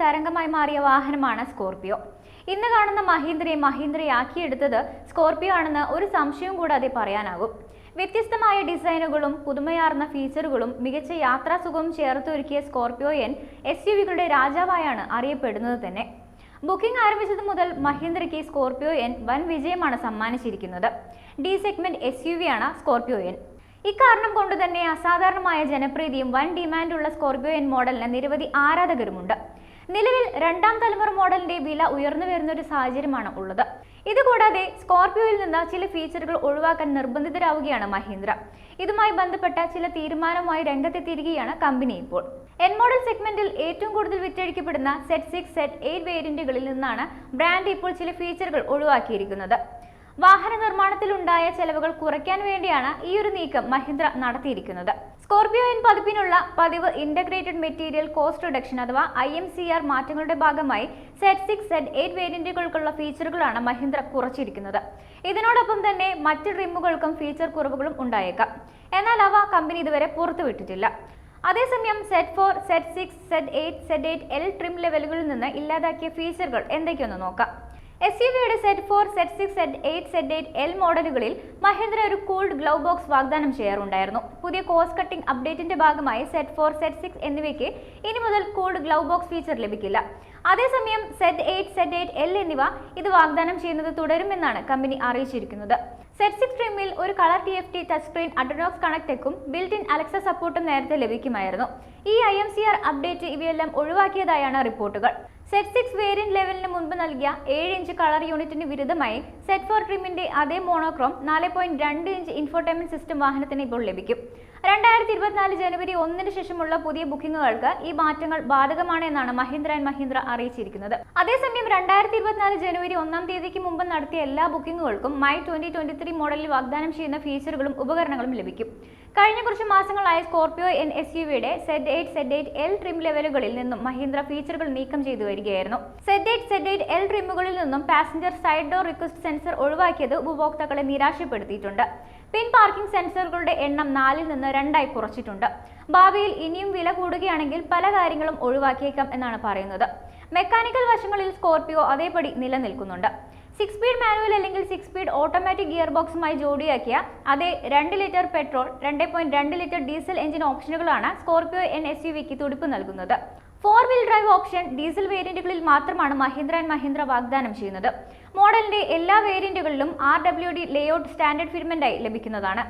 താരമായി മാറിയ വാഹനമാണ് സ്കോർപിയോ. ഇന്ന് കാണുന്ന മഹീന്ദ്രയെ മഹീന്ദ്രയാക്കിയെടുത്തത് സ്കോർപിയോ ആണെന്ന് ഒരു സംശയവും കൂടാതെ പറയാനാകും. വ്യത്യസ്തമായ ഡിസൈനുകളും പുതുമയാർന്ന ഫീച്ചറുകളും മികച്ച യാത്രാസുഖവും ചേർത്തൊരുക്കിയ സ്കോർപിയോ എൻ എസ് യു വികളുടെ രാജാവായാണ് അറിയപ്പെടുന്നത് തന്നെ. ബുക്കിംഗ് ആരംഭിച്ചത് മുതൽ മഹീന്ദ്രയ്ക്ക് സ്കോർപിയോ എൻ വൻ വിജയമാണ് സമ്മാനിച്ചിരിക്കുന്നത്. D segment S U V ആണ് സ്കോർപിയോ എൻ ഇക്കാരണം കൊണ്ട് തന്നെ അസാധാരണമായ ജനപ്രീതിയും വൻ ഡിമാൻഡുള്ള സ്കോർപിയോ എൻ മോഡലിന് നിരവധി ആരാധകരുമുണ്ട്. നിലവിൽ രണ്ടാം തലമുറ മോഡലിന്റെ വില ഉയർന്നു വരുന്ന ഒരു സാഹചര്യമാണ് ഉള്ളത്. ഇതുകൂടാതെ സ്കോർപിയോയിൽ നിന്ന് ചില ഫീച്ചറുകൾ ഒഴിവാക്കാൻ നിർബന്ധിതരാവുകയാണ് മഹീന്ദ്ര. ഇതുമായി ബന്ധപ്പെട്ട ചില തീരുമാനവുമായി രംഗത്തെത്തിയിരിക്കുകയാണ് കമ്പനി ഇപ്പോൾ. എൻ മോഡൽ സെഗ്മെന്റിൽ ഏറ്റവും കൂടുതൽ വിറ്റഴിക്കപ്പെടുന്ന സെറ്റ് സിക്സ് സെറ്റ് എയ്റ്റ് വേരിയന്റുകളിൽ നിന്നാണ് ബ്രാൻഡ് ഇപ്പോൾ ചില ഫീച്ചറുകൾ ഒഴിവാക്കിയിരിക്കുന്നത്. വാഹന നിർമ്മാണത്തിലുണ്ടായ ചെലവുകൾ കുറയ്ക്കാൻ വേണ്ടിയാണ് ഈ ഒരു നീക്കം മഹീന്ദ്ര നടത്തിയിരിക്കുന്നത്. സ്കോർപിയോ എൻ പതിപ്പിനുള്ള പതിവ് ഇന്റഗ്രേറ്റഡ് മെറ്റീരിയൽ കോസ്റ്റ് റിഡക്ഷൻ അഥവാ ഐ എം സി ആർ മാറ്റങ്ങളുടെ ഭാഗമായി സെറ്റ് സിക്സ് സെറ്റ് എയ്റ്റ് വേരിയന്റുകൾക്കുള്ള ഫീച്ചറുകളാണ് മഹീന്ദ്ര കുറച്ചിരിക്കുന്നത്. ഇതിനോടൊപ്പം തന്നെ മറ്റ് ട്രിമ്മുകൾക്കും ഫീച്ചർ കുറവുകളും ഉണ്ടായേക്കാം. എന്നാൽ അവ കമ്പനി ഇതുവരെ പുറത്തുവിട്ടിട്ടില്ല. അതേസമയം Z four Z six Z eight Z eight L trim ലെവലുകളിൽ നിന്ന് ഇല്ലാതാക്കിയ ഫീച്ചറുകൾ എന്തൊക്കെയൊന്ന് നോക്കാം. എസ് യു വിയുടെ Z four Z six Z eight Z eight L മോഡലുകളിൽ മഹേന്ദ്ര ഒരു കൂൾഡ് ഗ്ലൗ ബോക്സ് വാഗ്ദാനം ചെയ്യാറുണ്ടായിരുന്നു. പുതിയ കോസ്റ്റ് കട്ടിംഗ് അപ്ഡേറ്റിന്റെ ഭാഗമായി സെറ്റ് ഫോർ സെറ്റ് സിക്സ് എന്നിവയ്ക്ക് ഇനി മുതൽ കൂൾഡ് ഗ്ലൗ ബോക്സ് ഫീച്ചർ ലഭിക്കില്ല. അതേസമയം Z eight Z eight L എന്നിവ ഇത് വാഗ്ദാനം ചെയ്യുന്നത് തുടരുമെന്നാണ് കമ്പനി അറിയിച്ചിരിക്കുന്നത്. സെറ്റ് സിക്സ് ട്രിമ്മിൽ ഒരു colour T F T touch screen AdrenoX കണക്റ്റെക്കും built in Alexa സപ്പോർട്ടും നേരത്തെ ലഭിക്കുമായിരുന്നു. ഈ I M C R update ഇവയെല്ലാം ഒഴിവാക്കിയതായാണ് റിപ്പോർട്ടുകൾ. സെറ്റ് സിക്സ് വേരിയന്റ് ലെവലിന് മുൻപ് നൽകിയ ഏഴ് ഇഞ്ച് കളർ യൂണിറ്റിന് വിരുദ്ധമായി സെറ്റ് ഫോർ ട്രിമിന്റെ അതേ മോണോക്രോം നാല് പോയിന്റ് രണ്ട് ഇഞ്ച് ഇൻഫോർടൈൻമെന്റ് സിസ്റ്റം വാഹനത്തിന് ഇപ്പോൾ ലഭിക്കും. രണ്ടായിരത്തി ഇരുപത്തിനാല് ജനുവരി ഒന്നിന് ശേഷമുള്ള പുതിയ ബുക്കിംഗുകൾക്ക് ഈ മാറ്റങ്ങൾ ബാധകമാണ് എന്നാണ് മഹീന്ദ്ര ആൻഡ് മഹീന്ദ്ര അറിയിച്ചിരിക്കുന്നത്. അതേസമയം രണ്ടായിരത്തി ഇരുപത്തിനാല് ജനുവരി ഒന്നാം തീയതിക്ക് മുമ്പ് നടത്തിയ എല്ലാ ബുക്കിംഗുകൾക്കും മൈ ട്വന്റി ട്വന്റി ത്രീ മോഡലിൽ വാഗ്ദാനം ചെയ്യുന്ന ഫീച്ചറുകളും ഉപകരണങ്ങളും ലഭിക്കും. കഴിഞ്ഞ കുറച്ച് മാസങ്ങളായി സ്കോർപിയോ എൻ എസ് യു വിയുടെ Z eight Z eight L trim ലെവലുകളിൽ നിന്നും മഹീന്ദ്ര ഫീച്ചറുകൾ നീക്കം ചെയ്തു വരികയായിരുന്നു. Z eight Z eight L ട്രിമുകളിൽ നിന്നും passenger side door request sensor ഒഴിവാക്കിയത് ഉപഭോക്താക്കളെ നിരാശപ്പെടുത്തിയിട്ടുണ്ട്. പിൻ പാർക്കിംഗ് സെൻസറുകളുടെ എണ്ണം നാലിൽ നിന്ന് രണ്ടായി കുറച്ചിട്ടുണ്ട്. ഭാവിയിൽ ഇനിയും വില കൂടുകയാണെങ്കിൽ പല കാര്യങ്ങളും ഒഴിവാക്കിയേക്കാം എന്നാണ് പറയുന്നത്. മെക്കാനിക്കൽ വശങ്ങളിൽ സ്കോർപിയോ അതേപടി നിലനിൽക്കുന്നുണ്ട്. സിക്സ് സ്പീഡ് മാനുവൽ അല്ലെങ്കിൽ സിക്സ് സ്പീഡ് ഓട്ടോമാറ്റിക് ഗിയർ ബോക്സുമായി ജോഡിയാക്കിയ അതേ രണ്ട് ലിറ്റർ പെട്രോൾ രണ്ട് പോയിന്റ് രണ്ട് ലിറ്റർ ഡീസൽ എഞ്ചിൻ ഓപ്ഷനുകളാണ് സ്കോർപിയോ എൻ എസ് യു വിക്ക് തുടിപ്പ് നൽകുന്നത്. Four wheel drive option diesel വേരിയന്റുകളിൽ മാത്രമാണ് മഹീന്ദ്ര ആൻഡ് മഹീന്ദ്ര വാഗ്ദാനം ചെയ്യുന്നത്. മോഡലിന്റെ എല്ലാ വേരിയന്റുകളിലും R W D layout standard ഫിറ്റ്മെന്റായി ലഭിക്കുന്നതാണ്.